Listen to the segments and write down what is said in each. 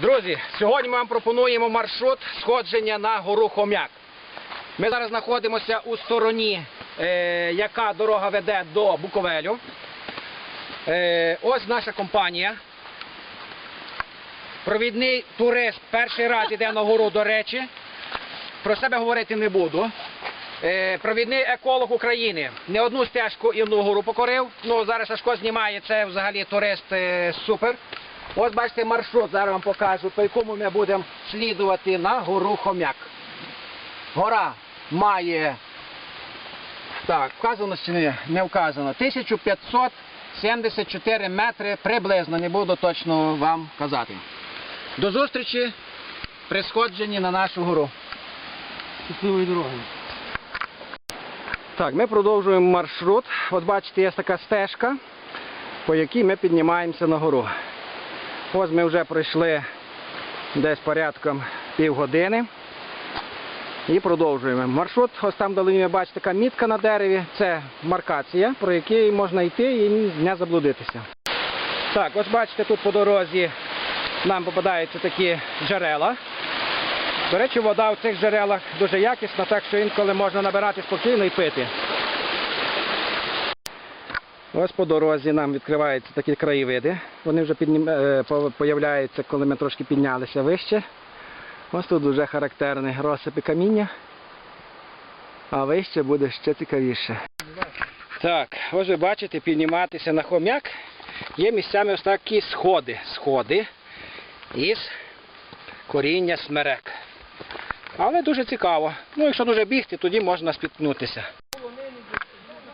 Друзі, сьогодні ми вам пропонуємо маршрут сходження на гору Хом'як. Ми зараз знаходимося у стороні, е, яка дорога веде до Буковелю. Е, ось наша компанія. Провідний турист перший раз іде на гору, до речі. Про себе говорити не буду. Е, провідний еколог України. Не одну стежку і одну гору покорив. Ну, зараз Сашко знімає, це взагалі турист е, супер. Ось бачите маршрут, зараз вам покажу, по якому ми будемо слідувати на гору Хом'як. Гора має, так, вказано чи не, не вказано, 1574 метри приблизно, не буду точно вам казати. До зустрічі при сходженні на нашу гору. Щасливої дороги. Так, ми продовжуємо маршрут. От бачите, є така стежка, по якій ми піднімаємося на гору. Ось ми вже пройшли десь порядком півгодини. І продовжуємо. Маршрут, ось там вдалині ви бачите така мітка на дереві. Це маркація, про який можна йти і не заблудитися. Так, ось бачите, тут по дорозі нам попадаються такі джерела. До речі, вода в цих джерелах дуже якісна, так що інколи можна набирати спокійно і пити. Ось по дорозі нам відкриваються такі краєвиди. Вони вже піднім... е, появляються, коли ми трошки піднялися вище. Ось тут вже характерні розсипи каміння. А вище буде ще цікавіше. Так, ось ви бачите, підніматися на хом'як є місцями ось такі сходи. Сходи із коріння смерек. Але дуже цікаво. Ну, якщо дуже бігти, тоді можна спіткнутися.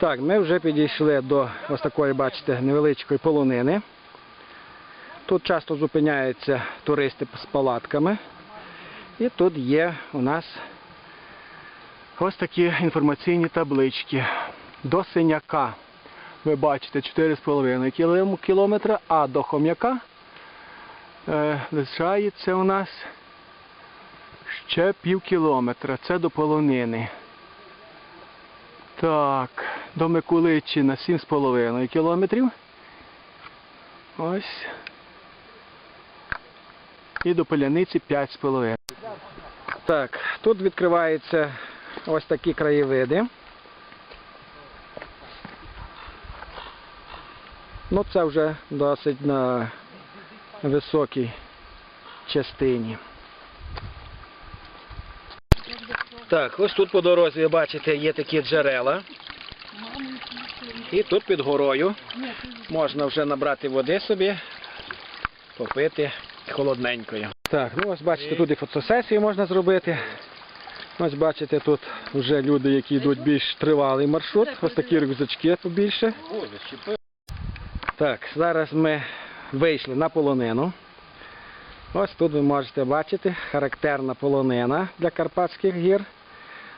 Так, ми вже підійшли до ось такої, бачите, невеличкої полонини. Тут часто зупиняються туристи з палатками. І тут є у нас ось такі інформаційні таблички. До синяка. Ви бачите 4,5 кілометра, а до хом'яка е, лишається у нас ще пів кілометра. Це до полонини. Так, до Микуличина 7,5 кілометрів. Ось. І до Поляниці 5,5. Так, тут відкриваються ось такі краєвиди. Ну, це вже досить на високій частині. Так, ось тут по дорозі, ви бачите, є такі джерела. І тут під горою можна вже набрати води собі, попити холодненькою. Так, ну ось бачите, тут і фотосесію можна зробити. Ось бачите, тут вже люди, які йдуть більш тривалий маршрут. Ось такі рюкзачки побільше. Так, зараз ми вийшли на полонину. Ось тут ви можете бачити характерна полонина для Карпатських гір.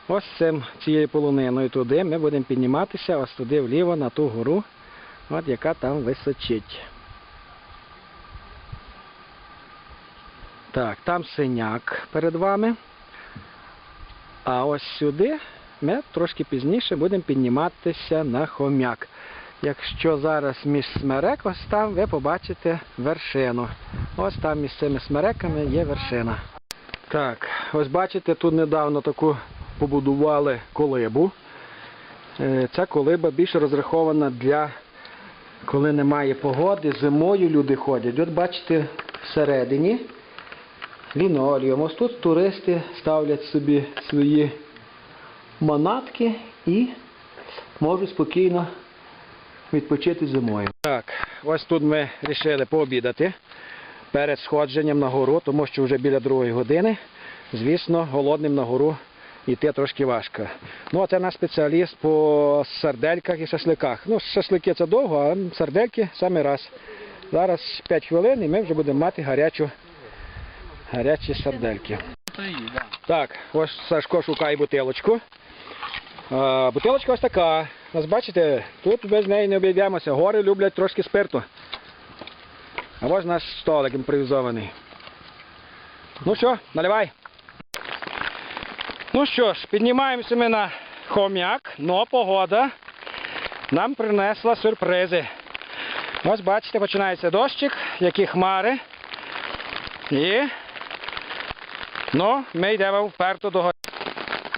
Ось цим, цією полониною туди ми будемо підніматися ось туди вліво на ту гору, от яка там височить. Так, там синяк перед вами. А ось сюди ми трошки пізніше будемо підніматися на хом'як. Якщо зараз між смерек, ось там ви побачите вершину. Ось там між цими смереками є вершина. Так, ось бачите, тут недавно таку побудували колибу. Е, Ця колиба більше розрахована для коли немає погоди, зимою люди ходять. От бачите, всередині лінолеум. Ось тут туристи ставлять собі свої манатки і можуть спокійно відпочити зимою. Так, ось тут ми вирішили пообідати перед сходженням на гору, тому що вже біля другої години. Звісно, голодним на гору йти трошки важко. Ну, а це наш спеціаліст по сардельках і шашликах. Ну, шашлики це довго, а сардельки саме раз. Зараз 5 хвилин і ми вже будемо мати гарячу, гарячі сардельки. Так, ось Сашко шукає бутилочку. А, бутилочка ось така. Ось бачите, тут без неї не обійдемося. Гори люблять трошки спирту. А ось наш столик імпровізований. Ну що, наливай. Ну що ж, піднімаємося ми на хом'як, но погода нам принесла сюрпризи. Ось бачите, починається дощик, які хмари. І. Ну, ми йдемо вперто до гори.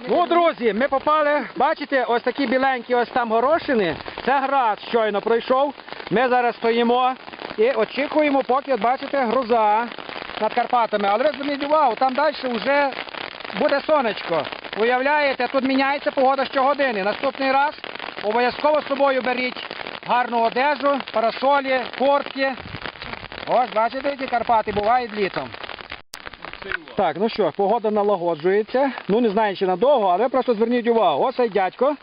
Ну, друзі, ми попали, бачите, ось такі біленькі ось там горошини. Це град щойно пройшов. Ми зараз стоїмо і очікуємо, поки, бачите, груза над Карпатами. Але зверніть увагу, там далі вже буде сонечко. Уявляєте, тут міняється погода щогодини. Наступний раз обов'язково з собою беріть гарну одежу, парасолі, куртки. Ось, бачите, які Карпати бувають літом. Так, ну що, погода налагоджується. Ну не знаю, чи надовго, але просто зверніть увагу. Ось цей дядько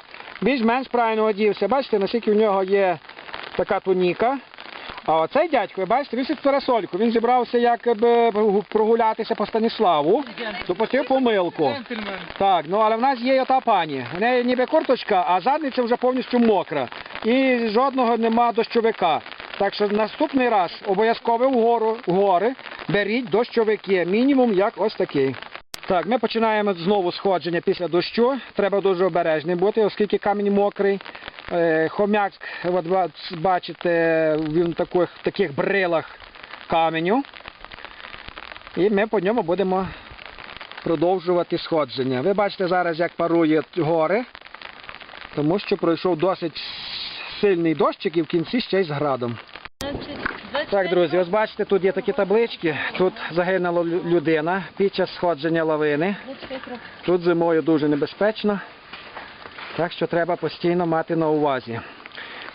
більш-менш правильно одівся. Бачите, наскільки в нього є така туніка. А оцей дядько, ви бачите, він парасольку. Він зібрався якби прогулятися по Станіславу, допустив помилку. Так, ну але в нас є ота пані. В неї ніби курточка, а задниця вже повністю мокра. І жодного нема дощовика. Так що наступний раз обов'язково вгору, в гори беріть дощовики. Мінімум як ось такий. Так, ми починаємо знову сходження після дощу. Треба дуже обережним бути, оскільки камінь мокрий. Е, Хомяк, от бачите, він в таких, брилах каменю. І ми по ньому будемо продовжувати сходження. Ви бачите зараз, як парують гори, тому що пройшов досить сильний дощик і в кінці ще й з градом. Так, друзі, ось бачите, тут є такі таблички. Тут загинула людина під час сходження лавини. Тут зимою дуже небезпечно, так що треба постійно мати на увазі.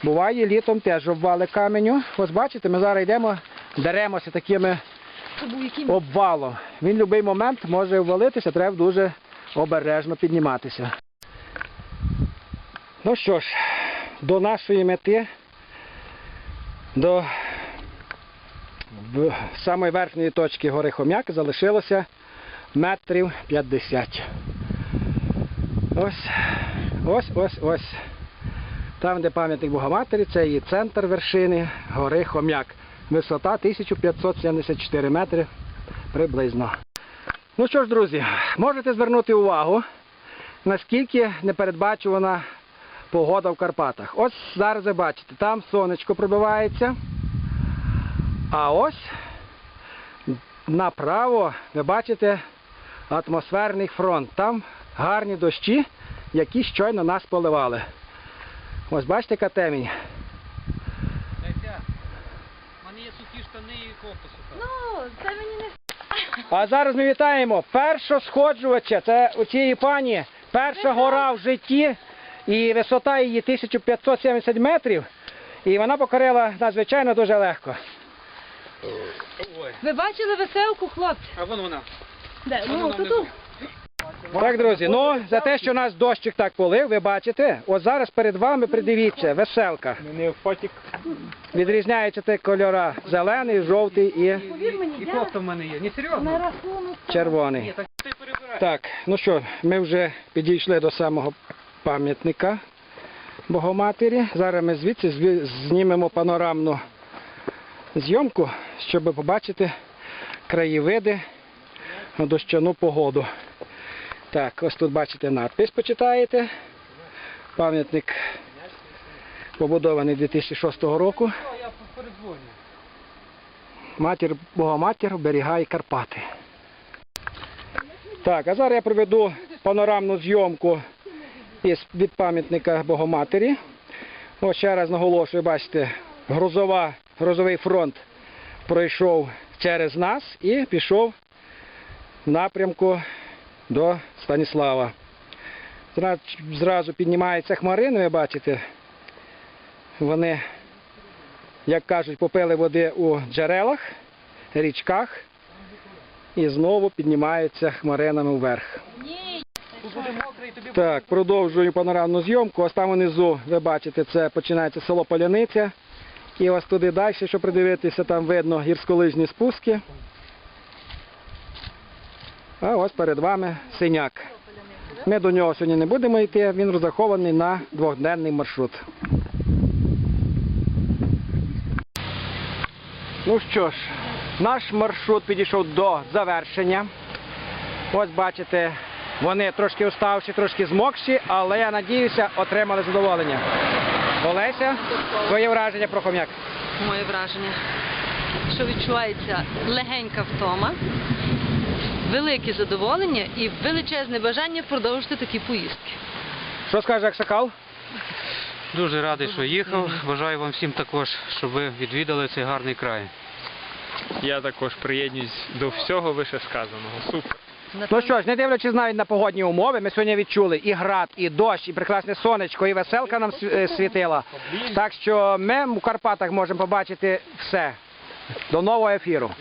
Буває літом теж обвали каменю. Ось бачите, ми зараз йдемо, деремося такими обвалом. Він в будь-який момент може ввалитися, треба дуже обережно підніматися. Ну що ж, до нашої мети, до самої верхньої точки гори Хом'як залишилося метрів 50. Ось, ось, ось, ось. Там, де пам'ятник Богоматері, це і центр вершини гори Хом'як. Висота 1574 метри приблизно. Ну що ж, друзі, можете звернути увагу, наскільки непередбачувана погода в Карпатах. Ось зараз ви бачите, там сонечко пробивається. А ось направо ви бачите атмосферний фронт. Там гарні дощі, які щойно нас поливали. Ось бачите, яка темінь. В мене є сухі штани і кофта суха. Ну, це мені не А зараз ми вітаємо першого сходжувача. Це у цієї пані перша гора в житті, і висота її 1570 метрів. І вона покорила надзвичайно дуже легко. Ой, Ви бачили веселку, хлопці? а вон вона. Де? Ну, тут. Так, друзі, ну за те, що нас дощик так полив, ви бачите, от зараз перед вами придивіться, веселка. Мене фотик. Відрізняються ті кольора зелений, жовтий і Повір мені, І кофта в мене є. Не серйозно? рахунок. червоний. Так, ну що, ми вже підійшли до самого пам'ятника Богоматері. Зараз ми звідси знімемо панорамну зйомку, щоб побачити краєвиди на дощану погоду. Так, ось тут бачите надпис, почитаєте. Пам'ятник побудований 2006 року. Матір Богоматір оберігає Карпати. Так, а зараз я проведу панорамну зйомку від пам'ятника Богоматері. Ось ще раз наголошую, бачите, грузова, грузовий фронт пройшов через нас і пішов в напрямку до Станіслава. Зразу, піднімаються хмарини, ви бачите. Вони як кажуть, попили води у джерелах, річках і знову піднімаються хмаринами вверх. Так, продовжую панорамну зйомку. Ось там внизу, ви бачите, це починається село Поляниця. І ось туди далі, що придивитися, там видно гірськолижні спуски. А ось перед вами синяк. Ми до нього сьогодні не будемо йти, він розрахований на двохденний маршрут. Ну що ж, наш маршрут підійшов до завершення. Ось бачите, вони трошки уставші, трошки змокші, але я надіюся, отримали задоволення. Олеся, твоє враження про хом'як. Моє враження. що відчувається легенька втома, велике задоволення і величезне бажання продовжити такі поїздки. Що скаже Аксакал? Дуже радий, що їхав. Бажаю вам всім також, щоб ви відвідали цей гарний край. Я також приєднуюсь до всього вишесказаного. Супер. Ну що ж, не дивлячись навіть на погодні умови, ми сьогодні відчули і град, і дощ, і прекрасне сонечко, і веселка нам е, світила. Так що ми в Карпатах можемо побачити все. До нового ефіру.